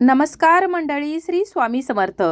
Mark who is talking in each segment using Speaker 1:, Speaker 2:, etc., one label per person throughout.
Speaker 1: नमस्कार मंडळी श्री स्वामी समर्थ.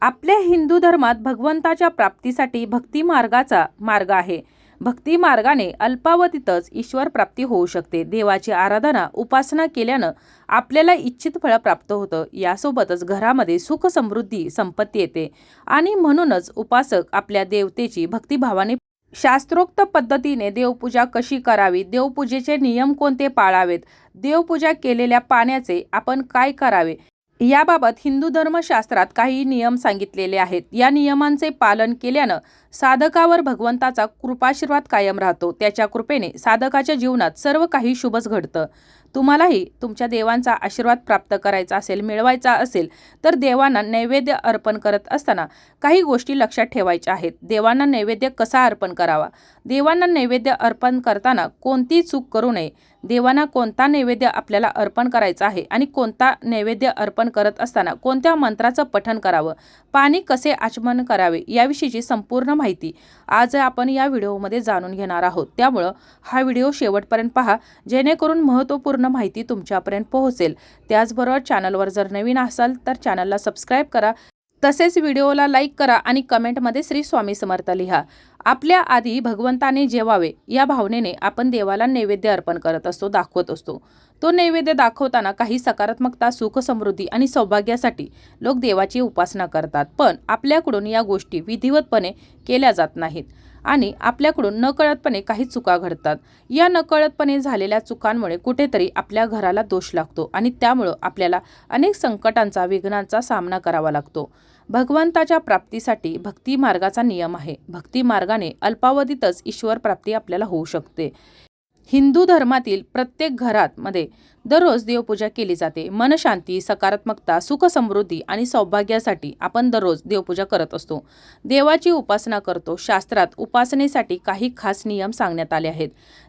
Speaker 1: आपल्या हिंदू धर्मात भगवंताच्या प्राप्तीसाठी भक्ती मार्गाचा मार्ग आहे. भक्ती मार्गाने अल्पावधीतच ईश्वर प्राप्ती होऊ शकते. देवाची आराधना उपासना केल्यानं आपल्याला इच्छित फळ प्राप्त होतं. यासोबतच घरामध्ये सुख समृद्धी संपत्ती येते. आणि म्हणूनच उपासक आपल्या देवतेची भक्तिभावाने शास्त्रोक्त पद्धतीने देवपूजा कशी करावी? देवपूजेचे नियम कोणते पाळावेत? देवपूजा केलेल्या पाण्याचे आपण काय करावे? याबाबत हिंदू धर्मशास्त्रात काही नियम सांगितलेले आहेत. या नियमांचे पालन केल्यानं साधकावर भगवंताचा कृपाशीर्वाद कायम राहतो. त्याच्या कृपेने साधकाच्या जीवनात सर्व काही शुभच घडतं. तुम्हालाही तुमच्या देवांचा आशीर्वाद प्राप्त करायचा असेल मिळवायचा असेल तर देवांना नैवेद्य अर्पण करत असताना काही गोष्टी लक्षात ठेवायच्या आहेत. देवांना नैवेद्य कसा अर्पण करावा? देवांना नैवेद्य अर्पण करताना कोणती चूक करू नये? देवांना कोणता नैवेद्य आपल्याला अर्पण करायचा आहे आणि कोणता नैवेद्य अर्पण करत असताना कोणत्या मंत्राचं पठण करावं पाणी कसे आचमन करावे याविषयीची संपूर्ण माहिती आज आपण या व्हिडिओमध्ये जाणून घेणार आहोत. त्यामुळं हा व्हिडिओ शेवटपर्यंत पहा जेणेकरून महत्त्वपूर्ण माहिती तुमच्यापर्यंत पोहोचेल. त्याचबरोबर चॅनलवर जर नवीन असाल तर चॅनलला सबस्क्राईब करा. तसेच व्हिडिओला लाईक करा आणि कमेंटमध्ये श्री स्वामी समर्थ लिहा. आपल्या आधी भगवंताने जेवावे या भावनेने आपण देवाला नैवेद्य अर्पण करत असतो दाखवत असतो. तो नैवेद्य दाखवताना काही सकारात्मकता सुख समृद्धी आणि सौभाग्यासाठी लोक देवाची उपासना करतात. पण आपल्याकडून या गोष्टी विधिवतपणे केल्या जात नाहीत. आणि आपल्याकडून नकळतपणे काही चुका घडतात. या नकळतपणे झालेल्या चुकांमुळे कुठेतरी आपल्या घराला दोष लागतो आणि त्यामुळं आपल्याला अनेक संकटांचा विघ्नांचा सामना करावा लागतो. भगवंताच्या प्राप्तीसाठी भक्ती मार्गाचा नियम आहे. भक्ती मार्गाने अल्पावधीतच ईश्वर प्राप्ती आपल्याला होऊ शकते. हिंदू धर्मातील प्रत्येक घरात मध्ये दररोज देवपूजा केली जाते. मनशांती सकारात्मकता सुख समृद्धी आणि सौभाग्यासाठी आपण दररोज देवपूजा करत असतो. देवाची उपासना करतो. शास्त्रात उपासनेसाठी काही खास नियम सांगण्यात आले आहेत.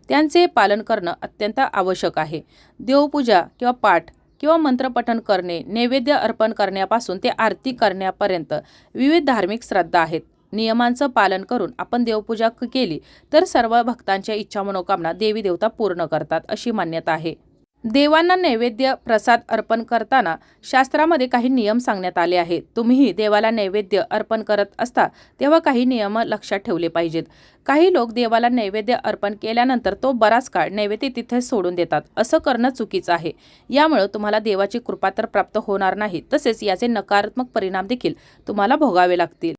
Speaker 1: त्यांचे पालन करणं अत्यंत आवश्यक आहे. देवपूजा किंवा पाठ किंवा मंत्रपठण करणे नैवेद्य अर्पण करण्यापासून ते आरती करण्यापर्यंत विविध धार्मिक श्रद्धा आहेत. नियमांचं पालन करून आपण देवपूजा केली तर सर्व भक्तांच्या इच्छा मनोकामना देवी देवता पूर्ण करतात अशी मान्यता आहे. देवांना नैवेद्य प्रसाद अर्पण करताना शास्त्रामध्ये काही नियम सांगण्यात आले आहेत. तुम्हीही देवाला नैवेद्य अर्पण करत असता तेव्हा काही नियम लक्षात ठेवले पाहिजेत. काही लोक देवाला नैवेद्य अर्पण केल्यानंतर तो बराच काळ नैवेद्य तिथे सोडून देतात. असं करणं चुकीचं आहे. यामुळं तुम्हाला देवाची कृपा तर प्राप्त होणार नाही तसेच याचे नकारात्मक परिणाम देखील तुम्हाला भोगावे लागतील.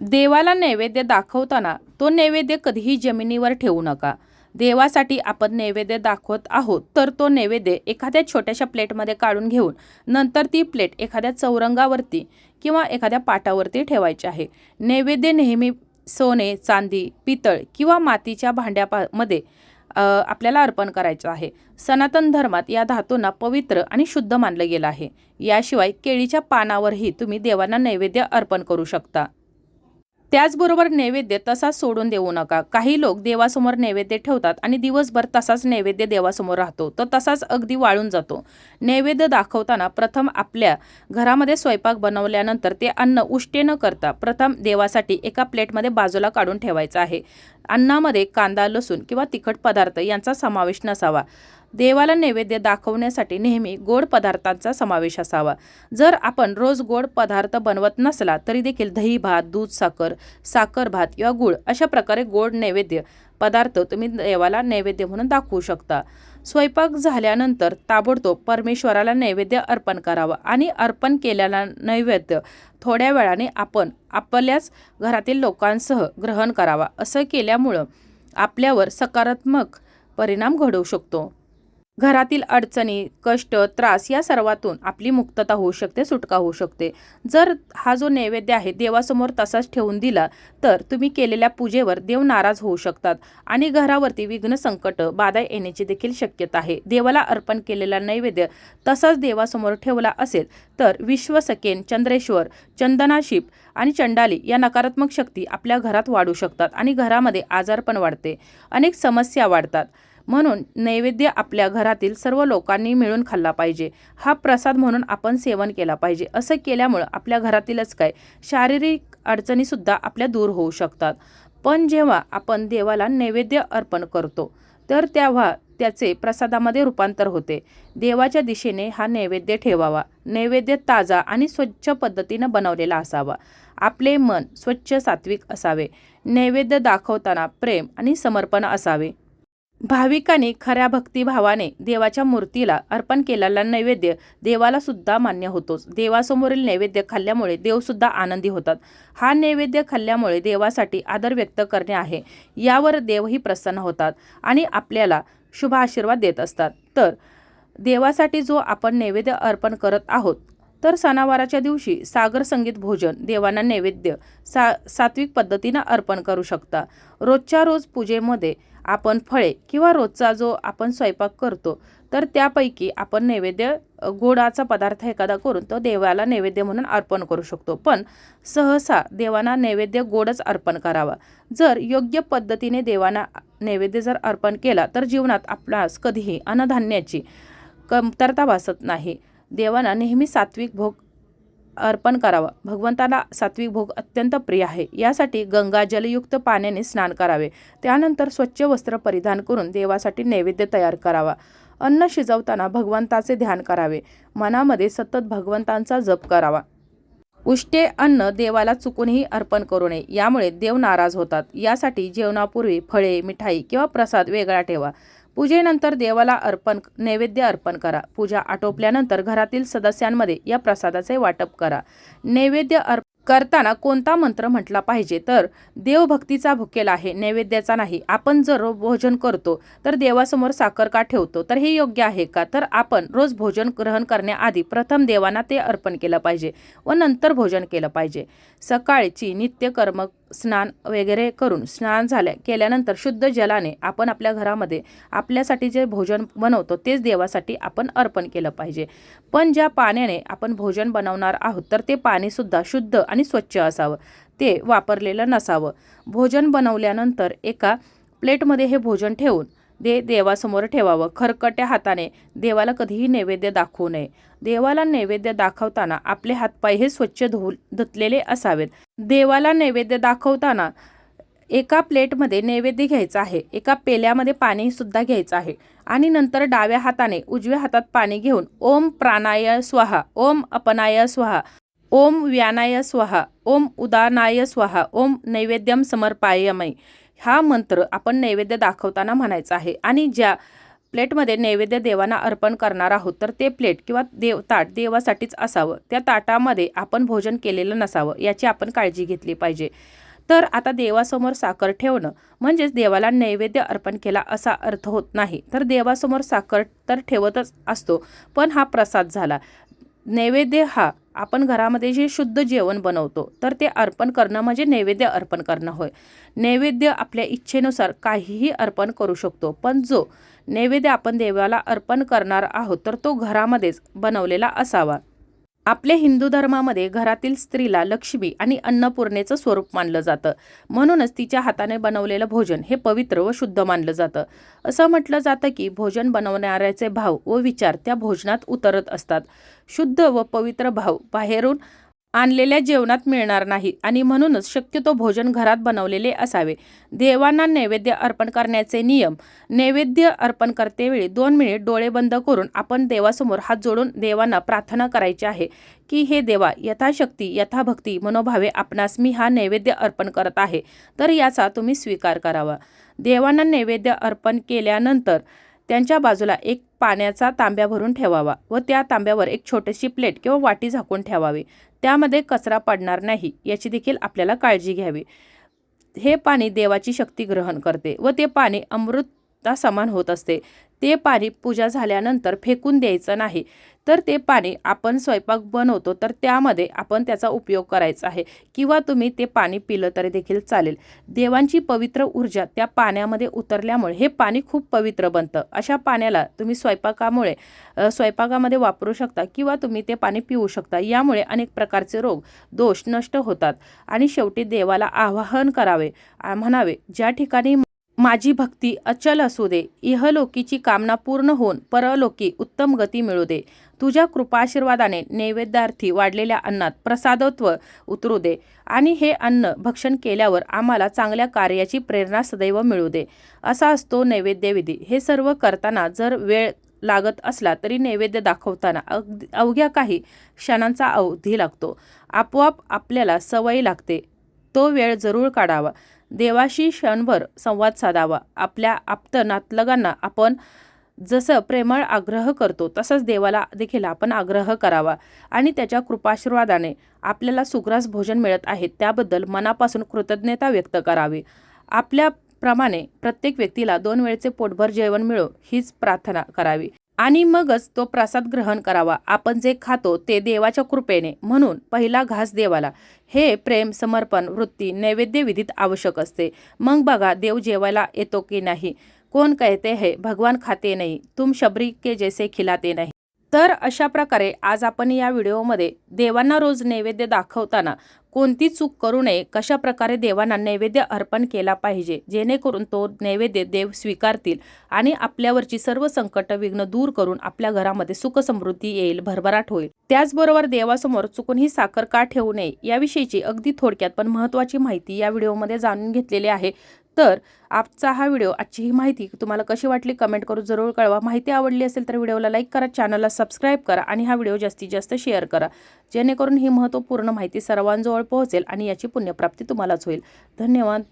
Speaker 1: देवाला नैवेद्य दाखवताना तो नैवेद्य कधीही जमिनीवर ठेवू नका. देवासाठी आपण नैवेद्य दाखवत आहोत तर तो नैवेद्य एखाद्या छोट्याशा प्लेटमध्ये काढून घेऊन नंतर ती प्लेट एखाद्या चौरंगावरती किंवा एखाद्या पाटावरती ठेवायची आहे. नैवेद्य नेहमी सोने चांदी पितळ किंवा मातीच्या भांड्यामध्ये आपल्याला अर्पण करायचं आहे. सनातन धर्मात या धातूंना पवित्र आणि शुद्ध मानलं गेलं आहे. याशिवाय केळीच्या पानावरही तुम्ही देवांना नैवेद्य अर्पण करू शकता. त्याचबरोबर नैवेद्य तसाच सोडून देऊ नका. काही लोक देवासमोर नैवेद्य ठेवतात आणि दिवसभर तसाच नैवेद्य देवासमोर राहतो. तर तसाच अगदी वाळून जातो. नैवेद्य दाखवताना प्रथम आपल्या घरामध्ये स्वयंपाक बनवल्यानंतर ते अन्न उष्टे न करता प्रथम देवासाठी एका प्लेटमध्ये बाजूला काढून ठेवायचं आहे. अन्नामध्ये कांदा लसूण किंवा तिखट पदार्थ यांचा समावेश नसावा. देवाला नैवेद्य दाखवण्यासाठी नेहमी गोड पदार्थांचा समावेश असावा. जर आपण रोज गोड पदार्थ बनवत नसला तरी देखील दही भात दूध साखर साखर भात किंवा गुळ अशा प्रकारे गोड नैवेद्य पदार्थ तुम्ही देवाला नैवेद्य म्हणून दाखवू शकता. स्वयंपाक झाल्यानंतर ताबडतोब परमेश्वराला नैवेद्य अर्पण करावं आणि अर्पण केलेला नैवेद्य थोड्या वेळाने आपण आपल्याच घरातील लोकांसह ग्रहण करावा. असं केल्यामुळं आपल्यावर सकारात्मक परिणाम घडवू शकतो. घरातील अडचणी कष्ट त्रास या सर्वातून आपली मुक्तता होऊ शकते सुटका होऊ शकते. जर हा जो नैवेद्य आहे देवासमोर तसाच ठेवून दिला तर तुम्ही केलेल्या पूजेवर देव नाराज होऊ शकतात आणि घरावरती विघ्न संकट बाधा येण्याची देखील शक्यता आहे. देवाला अर्पण केलेला नैवेद्य तसाच देवासमोर ठेवला असेल तर विश्वसकेन चंद्रेश्वर चंदनाशिप आणि चंडाली या नकारात्मक शक्ती आपल्या घरात वाढू शकतात आणि घरामध्ये आजारपण वाढते. अनेक समस्या वाढतात. म्हणून नैवेद्य आपल्या घरातील सर्व लोकांनी मिळून खाल्ला पाहिजे. हा प्रसाद म्हणून आपण सेवन केला पाहिजे. असं केल्यामुळं आपल्या घरातीलच काय? शारीरिक अडचणीसुद्धा आपल्या दूर होऊ शकतात. पण जेव्हा आपण देवाला नैवेद्य अर्पण करतो तर तेव्हा त्याचे प्रसादामध्ये रूपांतर होते. देवाच्या दिशेने हा नैवेद्य ठेवावा. नैवेद्य ताजा आणि स्वच्छ पद्धतीनं बनवलेला असावा. आपले मन स्वच्छ सात्विक असावे. नैवेद्य दाखवताना प्रेम आणि समर्पण असावे. भाविकांनी खऱ्या भक्तिभावाने देवाच्या मूर्तीला अर्पण केलेला नैवेद्य देवाला सुद्धा मान्य होतोच. देवासमोरील नैवेद्य खाल्ल्यामुळे देवसुद्धा आनंदी होतात. हा नैवेद्य खाल्ल्यामुळे देवासाठी आदर व्यक्त करणे आहे. यावर देवही प्रसन्न होतात आणि आपल्याला शुभ आशीर्वाद देत असतात. तर देवासाठी जो आपण नैवेद्य अर्पण करत आहोत तर सणावाराच्या दिवशी सागर संगीत भोजन देवांना नैवेद्य सा सात्विक पद्धतीनं अर्पण करू शकता. रोजच्या रोज पूजेमध्ये आपण फळे किंवा रोजचा जो आपण स्वयंपाक करतो तर त्यापैकी आपण नैवेद्य गोडाचा पदार्थ एखादा करून तो देवाला नैवेद्य म्हणून अर्पण करू शकतो. पण सहसा देवांना नैवेद्य गोडच अर्पण करावा. जर योग्य पद्धतीने देवांना नैवेद्य जर अर्पण केला तर जीवनात आपणास कधीही अन्नधान्याची कमतरता भासत नाही. देवांना नेहमी सात्विक भोग अर्पण करावा. भगवंताला सात्विक भोग अत्यंत प्रिय आहे. यासाठी गंगा जलयुक्त पाण्याने स्नान करावे. त्यानंतर स्वच्छ वस्त्र परिधान करून देवासाठी नैवेद्य तयार करावा. अन्न शिजवताना भगवंताचे ध्यान करावे. मनामध्ये सतत भगवंतांचा जप करावा. उष्टे अन्न देवाला चुकूनही अर्पण करू नये. यामुळे देव नाराज होतात. यासाठी जेवणापूर्वी फळे मिठाई किंवा प्रसाद वेगळा ठेवा. पूजेनंतर देवाला अर्पण नैवेद्य अर्पण करा. पूजा आटोपल्यानंतर घरातील सदस्यांमध्ये या प्रसादाचे वाटप करा. नैवेद्य अर्प करताना कोणता मंत्र म्हटला पाहिजे? तर देवभक्तीचा भुकेला आहे नैवेद्याचा नाही. आपण जर रोज भोजन करतो तर देवासमोर साखर का ठेवतो? तर हे योग्य आहे का? तर आपण रोज भोजन ग्रहण करण्याआधी प्रथम देवांना ते अर्पण केलं पाहिजे व नंतर भोजन केलं पाहिजे. सकाळची नित्यकर्म स्नान वगैरे करून स्नान झाल्या केल्यानंतर शुद्ध जलाने आपण आपल्या घरामध्ये आपल्यासाठी जे भोजन बनवतो तेच देवासाठी आपण अर्पण केलं पाहिजे. पण ज्या पाण्याने आपण भोजन बनवणार आहोत तर ते पाणीसुद्धा शुद्ध आणि स्वच्छ असावं. ते वापरलेलं नसावं. भोजन बनवल्यानंतर एका प्लेटमध्ये हे भोजन ठेवून दे देवासमोर ठेवावं. खरकट्या हाताने देवाला कधीही नैवेद्य दाखवू नये. देवाला नैवेद्य दाखवताना आपले हातपाय हे स्वच्छ धुवू धुतलेले असावेत. देवाला नैवेद्य दाखवताना एका प्लेटमध्ये नैवेद्य घ्यायचं आहे. एका पेल्यामध्ये पाणीसुद्धा घ्यायचं आहे. आणि नंतर डाव्या हाताने उजव्या हातात पाणी घेऊन ओम प्राणाय स्वाहा ओम अपनाय स्वाहा ओम व्यानाय स्वाहा ओम उदानाय स्वाहा ओम नैवेद्यम समर्पायमय. हा मंत्र आपण नैवेद्य दाखवताना म्हणायचा आहे. आणि ज्या प्लेटमध्ये नैवेद्य देवांना अर्पण करणार आहोत तर ते प्लेट किंवा देव ताट देवासाठीच असावं. त्या ताटामध्ये आपण भोजन केलेलं नसावं याची आपण काळजी घेतली पाहिजे. तर आता देवासमोर साखर ठेवणं म्हणजेच देवाला नैवेद्य अर्पण केला असा अर्थ होत नाही. तर देवासमोर साखर तर ठेवतच असतो पण हा प्रसाद झाला. नैवेद्य हा आपण घरामध्ये जे शुद्ध जेवण बनवतो तर ते अर्पण करणं म्हणजे नैवेद्य अर्पण करणं होय. नैवेद्य आपल्या इच्छेनुसार काहीही अर्पण करू शकतो पण जो नैवेद्य आपण देवाला अर्पण करणार आहोत तर तो घरामध्येच बनवलेला असावा. आपल्या हिंदू धर्मामध्ये घरातील स्त्रीला लक्ष्मी आणि अन्नपूर्णेचं स्वरूप मानलं जातं. म्हणूनच तिच्या हाताने बनवलेलं भोजन हे पवित्र व शुद्ध मानलं जातं. असं म्हटलं जातं की भोजन बनवणाऱ्याचे भाव व विचार त्या भोजनात उतरत असतात. शुद्ध व पवित्र भाव बाहेरून आणलेल्या जेवणात मिळणार नाही. आणि म्हणूनच शक्यतो भोजन घरात बनवलेले असावे. देवांना नैवेद्य अर्पण करण्याचे नियम. नैवेद्य अर्पण करतेवेळी दोन मिनिट डोळे बंद करून आपण देवासमोर हात जोडून देवांना प्रार्थना करायची आहे की हे देवा यथाशक्ती यथाभक्ती मनोभावे आपणास मी हा नैवेद्य अर्पण करत आहे. तर याचा तुम्ही स्वीकार करावा. देवांना नैवेद्य अर्पण केल्यानंतर त्यांच्या बाजूला एक पाण्याचा तांब्या भरून ठेवावा व त्या तांब्यावर एक छोटीशी प्लेट किंवा वाटी झाकून ठेवावी. त्यामध्ये कचरा पडणार नाही याची देखील आपल्याला काळजी घ्यावी. हे पाणी देवाची शक्ती ग्रहण करते व ते पाणी अमृता समान होत असते. ते पाणी पूजा झाल्यानंतर फेकून द्यायचं नाही. तर ते पाणी आपण स्वयंपाक बनवतो तर त्यामध्ये आपण त्याचा उपयोग करायचा आहे. किंवा तुम्ही ते पाणी पिलं तरी देखील चालेल. देवांची पवित्र ऊर्जा त्या पाण्यामध्ये उतरल्यामुळे हे पाणी खूप पवित्र बनतं. अशा पाण्याला तुम्ही स्वयंपाकामुळे स्वयंपाकामध्ये वापरू शकता किंवा तुम्ही ते पाणी पिऊ शकता. यामुळे अनेक प्रकारचे रोग दोष नष्ट होतात. आणि शेवटी देवाला आवाहन करावे म्हणावे ज्या ठिकाणी माझी भक्ती अचल असू दे इहलोकीची कामना पूर्ण होऊन परलोकी उत्तम गती मिळू दे. तुझ्या कृपाशीर्वादाने नैवेद्यार्थी वाढलेल्या अन्नात प्रसादत्व उतरू दे आणि हे अन्न भक्षण केल्यावर आम्हाला चांगल्या कार्याची प्रेरणा सदैव मिळू दे. असा असतो नैवेद्यविधी. हे सर्व करताना जर वेळ लागत असला तरी नैवेद्य दाखवताना अगदी अवघ्या काही क्षणांचा अवधी लागतो. आपोआप आपल्याला सवय लागते. तो वेळ जरूर काढावा. देवाशी क्षणभर संवाद साधावा. आपल्या आप्त नातलगांना आपण जसं प्रेमळ आग्रह करतो तसंच देवाला देखील आपण आग्रह करावा आणि त्याच्या कृपाशीर्वादाने आपल्याला सुग्रास भोजन मिळत आहे त्याबद्दल मनापासून कृतज्ञता व्यक्त करावी. आपल्याप्रमाणे प्रत्येक व्यक्तीला दोन वेळचे पोटभर जेवण मिळो हीच प्रार्थना करावी. आणि मगच तो प्रसाद ग्रहण करावा. आपण जे खातो ते देवाच्या कृपेने. म्हणून पहिला घास देवाला. हे प्रेम समर्पण वृत्ती नैवेद्य विधीत आवश्यक असते. मग बघा देव जेवायला येतो की नाही? कोण कहते है भगवान खाते नाही. तुम शबरी के जैसे खिलाते नाही. तर अशा प्रकारे आज आपण या व्हिडिओमध्ये देवांना रोज नैवेद्य दाखवताना कोणती चूक करू नये कशा प्रकारे देवांना नैवेद्य अर्पण केला पाहिजे जेणेकरून तो नैवेद्य देव स्वीकारतील आणि आपल्यावरची सर्व संकट विघ्न दूर करून आपल्या घरामध्ये सुख समृद्धी येईल भरभराट होईल. त्याचबरोबर देवासमोर चुकूनही साखर का ठेवू नये याविषयीची अगदी थोडक्यात पण महत्त्वाची माहिती या व्हिडिओमध्ये जाणून घेतलेली आहे. तर आजचा हा व्हिडिओ आजची ही माहिती तुम्हाला कशी वाटली कमेंट करून जरूर कळवा. माहिती आवडली असेल तर व्हिडिओला लाईक करा चॅनलला सबस्क्राईब करा आणि हा व्हिडिओ जास्तीत जास्त शेअर करा. जेणेकरून ही महत्त्वपूर्ण माहिती सर्वांजवळ पोहोचेल आणि याची पुण्यप्राप्ती तुम्हालाच होईल. धन्यवाद.